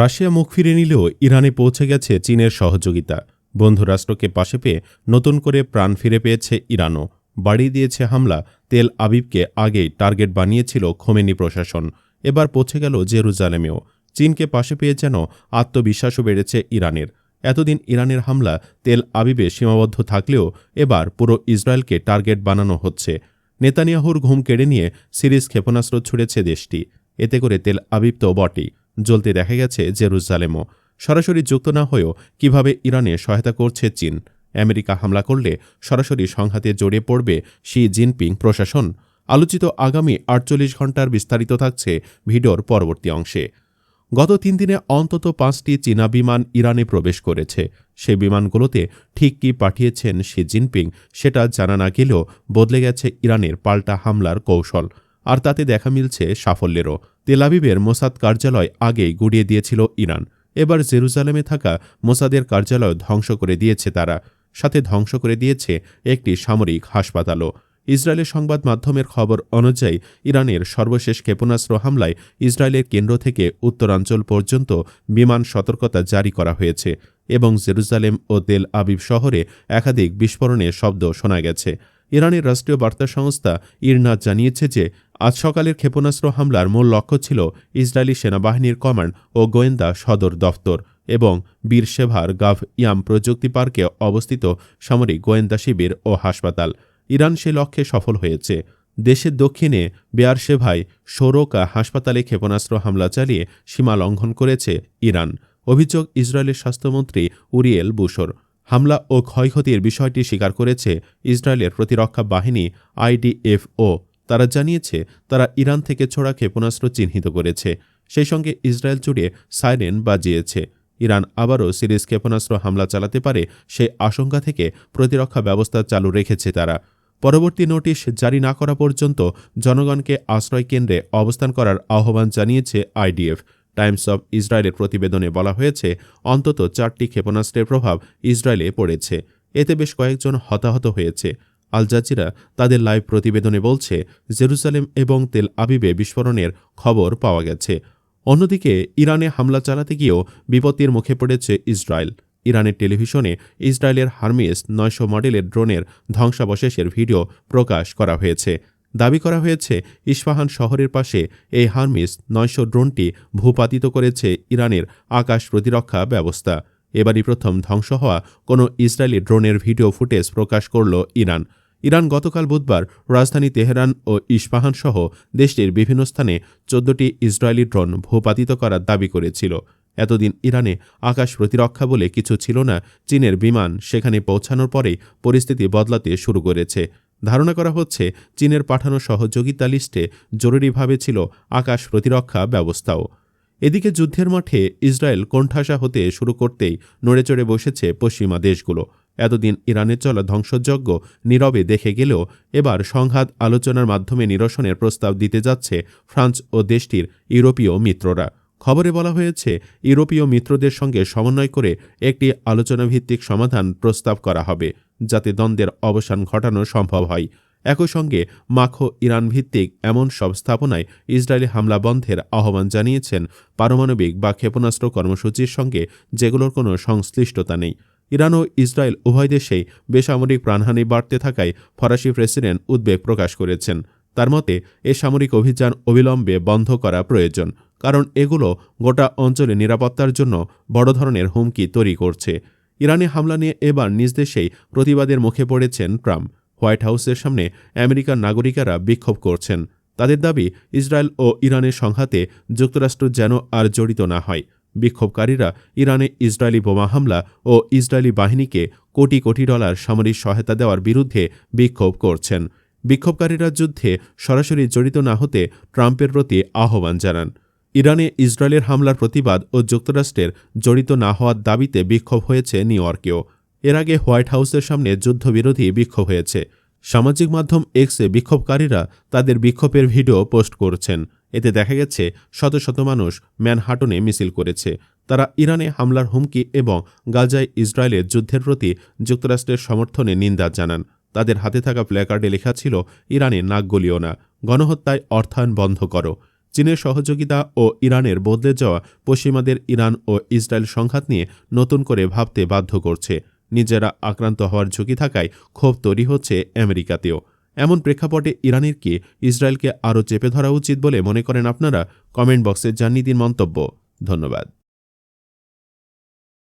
Russia মুখ ফিরে নিলেও ইরানে পৌঁছে গেছে চীনের সহযোগিতা। বন্ধু রাষ্ট্রকে পাশে পেয়ে নতুন করে প্রাণ ফিরে পেয়েছে ইরানও। বাড়িয়ে দিয়েছে হামলা, তেল আবিবকে আগেই টার্গেট বানিয়েছিল খোমেনি প্রশাসন। এবার পৌঁছে গেল জেরুজালেমেও। চীনকে পাশে পেয়ে যেন আত্মবিশ্বাসও বেড়েছে ইরানের। এতদিন ইরানের হামলা তেল আবিবে সীমাবদ্ধ থাকলেও এবার পুরো ইসরায়েলকে টার্গেট বানানো হচ্ছে। নেতানিয়াহুর ঘুম কেড়ে নিয়ে সিরিজ ক্ষেপণাস্ত্র ছুড়েছে দেশটি। এতে করে তেল আবিব তো বটেই। জ্বলতে দেখা গেছে জেরুজালেমও। সরাসরি যুক্ত না হয়েও কীভাবে ইরানে সহায়তা করছে চীন? আমেরিকা হামলা করলে সরাসরি সংঘাতে জড়িয়ে পড়বে শি জিনপিং প্রশাসন। আলোচিত আগামী আটচল্লিশ ঘণ্টার বিস্তারিত থাকছে ভিডিওর পরবর্তী অংশে। গত তিন দিনে অন্তত পাঁচটি চীনা বিমান ইরানে প্রবেশ করেছে। সেই বিমানগুলোতে ঠিক কি পাঠিয়েছেন শি জিনপিং সেটা জানা না গেলেও বদলে গেছে ইরানের পাল্টা হামলার কৌশল। আর তাতে দেখা মিলছে সাফল্যেরও। তেলাবিবের মোসাদ কার্যালয় আগেই গুড়িয়ে দিয়েছিল ইরান। এবার জেরুজালেমে থাকা মোসাদের কার্যালয় ধ্বংস করে দিয়েছে তারা। সাথে ধ্বংস করে দিয়েছে একটি সামরিক হাসপাতালও। ইসরায়েলের সংবাদ মাধ্যমের খবর অনুযায়ী, ইরানের সর্বশেষ ক্ষেপণাস্ত্র হামলায় ইসরায়েলের কেন্দ্র থেকে উত্তরাঞ্চল পর্যন্ত বিমান সতর্কতা জারি করা হয়েছে এবং জেরুজালেম ও তেল আবিব শহরে একাধিক বিস্ফোরণের শব্দ শোনা গেছে। ইরানের রাষ্ট্রীয় বার্তা সংস্থা ইরনা জানিয়েছে যে, আজ সকালের ক্ষেপণাস্ত্র হামলার মূল লক্ষ্য ছিল ইসরায়েলি সেনাবাহিনীর কমান্ড ও গোয়েন্দা সদর দফতর এবং বীরশেভার গাভ ইয়াম প্রযুক্তি পার্কে অবস্থিত সামরিক গোয়েন্দা শিবির ও হাসপাতাল। ইরান সে লক্ষ্যে সফল হয়েছে। দেশের দক্ষিণে বেয়ারশেভায় সৌরকা হাসপাতালে ক্ষেপণাস্ত্র হামলা চালিয়ে সীমা লঙ্ঘন করেছে ইরান। অভিযোগ ইসরায়েলের স্বাস্থ্যমন্ত্রী উরিয়েল বুশোর। হামলা ও ক্ষয়ক্ষতির বিষয়টি স্বীকার করেছে ইসরায়েলের প্রতিরক্ষা বাহিনী আইডিএফও। তারা জানিয়েছে, তারা ইরান থেকে ছোড়া ক্ষেপণাস্ত্র চিহ্নিত করেছে। সেই সঙ্গে ইসরায়েল জুড়ে সাইরেন বাজিয়েছে। ইরান আবারও সিরিজ ক্ষেপণাস্ত্র হামলা চালাতে পারে সেই আশঙ্কা থেকে প্রতিরক্ষা ব্যবস্থা চালু রেখেছে তারা। পরবর্তী নোটিশ জারি না করা পর্যন্ত জনগণকে আশ্রয় কেন্দ্রে অবস্থান করার আহ্বান জানিয়েছে আইডিএফ। টাইমস অব ইসরায়েলের প্রতিবেদনে বলা হয়েছে, অন্তত চারটি ক্ষেপণাস্ত্রের প্রভাব ইসরায়েলে পড়েছে। এতে বেশ কয়েকজন হতাহত হয়েছে। আল জাজিরা তাদের লাইভ প্রতিবেদনে বলছে, জেরুসালেম এবং তেল আবিবে বিস্ফোরণের খবর পাওয়া গেছে। অন্যদিকে, ইরানে হামলা চালাতে গিয়েও বিপত্তির মুখে পড়েছে ইসরায়েল। ইরানের টেলিভিশনে ইসরায়েলের হার্মিস নয়শো মডেলের ড্রোনের ধ্বংসাবশেষের ভিডিও প্রকাশ করা হয়েছে। দাবি করা হয়েছে, ইস্পাহান শহরের পাশে এই হার্মিস নয়শো ড্রোনটি ভূপাতিত করেছে ইরানের আকাশ প্রতিরক্ষা ব্যবস্থা। এবারই প্রথম ধ্বংস হওয়া কোনো ইসরায়েলি ড্রোনের ভিডিও ফুটেজ প্রকাশ করল ইরান। ইরান গতকাল বুধবার রাজধানী তেহরান ও ইস্পাহান সহ দেশটির বিভিন্ন স্থানে চোদ্দটি ইসরায়েলি ড্রোন ভূপাতিত করার দাবি করেছিল। এতদিন ইরানে আকাশ প্রতিরক্ষা বলে কিছু ছিল না, চীনের বিমান সেখানে পৌঁছানোর পরেই পরিস্থিতি বদলাতে শুরু করেছে। ধারণা করা হচ্ছে চীনের পাঠানো সহযোগিতা লিস্টে জরুরিভাবে ছিল আকাশ প্রতিরক্ষা ব্যবস্থাও। এদিকে যুদ্ধের মাঠে ইসরায়েল কোণঠাসা হতে শুরু করতেই নড়েচড়ে বসেছে পশ্চিমা দেশগুলো। এতদিন ইরানের চলা ধ্বংসযজ্ঞ নীরবে দেখে গেলেও এবার সংঘাত আলোচনার মাধ্যমে নিরসনের প্রস্তাব দিতে যাচ্ছে ফ্রান্স ও দেশটির ইউরোপীয় মিত্ররা। খবরে বলা হয়েছে, ইউরোপীয় মিত্রদের সঙ্গে সমন্বয় করে একটি আলোচনাভিত্তিক সমাধান প্রস্তাব করা হবে। যাতে দ্বন্দ্বের অবসান ঘটানো সম্ভব হয়। একই সঙ্গে মাখো ইরান ভিত্তিক এমন সব স্থাপনায় ইসরায়েলি হামলা বন্ধের আহ্বান জানিয়েছেন পারমাণবিক বা ক্ষেপণাস্ত্র কর্মসূচির সঙ্গে যেগুলোর কোনো সংশ্লিষ্টতা নেই। ইরান ও ইসরায়েল উভয় দেশেই বেসামরিক প্রাণহানি বাড়তে থাকায় ফরাসি প্রেসিডেন্ট উদ্বেগ প্রকাশ করেছেন। তার মতে, এ সামরিক অভিযান অবিলম্বে বন্ধ করা প্রয়োজন, কারণ এগুলো গোটা অঞ্চলে নিরাপত্তার জন্য বড় ধরনের হুমকি তৈরি করছে। ইরানে হামলা নিয়ে এবার নিজ দেশেই প্রতিবাদের মুখে পড়েছেন ট্রাম্প। হোয়াইট হাউসের সামনে আমেরিকার নাগরিকেরা বিক্ষোভ করছেন। তাদের দাবি, ইসরায়েল ও ইরানের সংঘাতে যুক্তরাষ্ট্র যেন আর জড়িত না হয়। বিক্ষোভকারীরা ইরানে ইসরায়েলি বোমা হামলা ও ইসরায়েলি বাহিনীকে কোটি কোটি ডলার সামরিক সহায়তা দেওয়ার বিরুদ্ধে বিক্ষোভ করছেন। বিক্ষোভকারীরা যুদ্ধে সরাসরি জড়িত না হতে ট্রাম্পের প্রতি আহ্বান জানান। ইরানে ইসরায়েলের হামলার প্রতিবাদ ও যুক্তরাষ্ট্রের জড়িত না হওয়ার দাবিতে বিক্ষোভ হয়েছে নিউ ইয়র্কেও। এর আগে হোয়াইট হাউসের সামনে যুদ্ধবিরোধী বিক্ষোভ হয়েছে। সামাজিক মাধ্যম এক্সে বিক্ষোভকারীরা তাদের বিক্ষোভের ভিডিও পোস্ট করছেন। এতে দেখা গেছে, শত শত মানুষ ম্যানহাটনে মিছিল করেছে। তারা ইরানে হামলার হুমকি এবং গাজায় ইসরায়েলের যুদ্ধের প্রতি যুক্তরাষ্ট্রের সমর্থনে নিন্দা জানান। তাদের হাতে থাকা প্ল্যাকার্ডে লেখা ছিল, ইরানে নাক গলিও না। গণহত্যায় অর্থায়ন বন্ধ করো। চীনের সহযোগিতা ও ইরানের বদলে যাওয়া পশ্চিমাদের ইরান ও ইসরায়েল সংঘাত নিয়ে নতুন করে ভাবতে বাধ্য করছে। নিজেরা আক্রান্ত হওয়ার ঝুঁকি থাকায় ক্ষোভ তৈরি হচ্ছে আমেরিকাতেও। এমন প্রেক্ষাপটে ইরানের কি ইসরায়েলকে আরও চেপে ধরা উচিত বলে মনে করেন আপনারা? কমেন্ট বক্সে জানিয়ে দিন মন্তব্য। ধন্যবাদ।